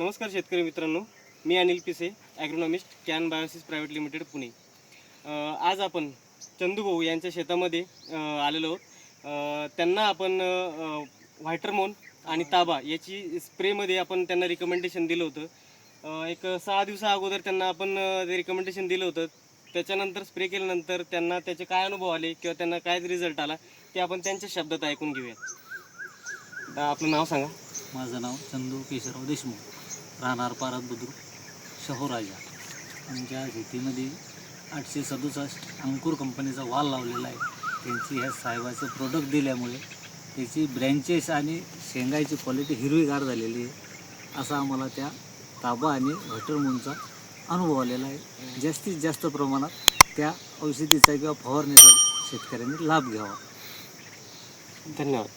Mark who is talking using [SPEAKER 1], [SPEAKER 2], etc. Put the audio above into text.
[SPEAKER 1] नमस्कार शेतकरी मित्रांनो मी Anil Pise agronomist Kan Biosys private limited Pune. आज आपण चंदूभाऊ यांच्या शेतामध्ये आलेलो आहोत. त्यांना आपण व्हायटरमोन आणि ताबा याची स्प्रेमध्ये आपण त्यांना रिकमेंडेशन दिलं होतं. एक सहा दिवसा अगोदर त्यांना आपण ते रिकमेंडेशन दिलं होतं त्याच्यानंतर स्प्रे केल्यानंतर त्यांना त्याचे काय अनुभव आले किंवा त्यांना काय रिझल्ट आला ते आपण त्यांच्या शब्दात ऐकून घेऊया आपलं नाव सांगा.
[SPEAKER 2] माझं नाव चंदू केशवराव देशमुख. राहणार पारत बुद्रुक शहोराजा आमच्या शेतीमध्ये आठशे सदुसष्ट अंकुर कंपनीचा वाल लावलेला आहे. त्यांची ह्या साहेबाचं प्रोडक्ट दिल्यामुळे त्याची ब्रँचेस आणि शेंगायची क्वालिटी हिरवीगार झालेली आहे. असा आम्हाला त्या ताबा आणि व्हटरमूनचा अनुभव आलेला आहे. जास्तीत जास्त प्रमाणात त्या औषधीचा किंवा फवारणीचा शेतकऱ्यांनी लाभ घ्यावा.
[SPEAKER 1] धन्यवाद.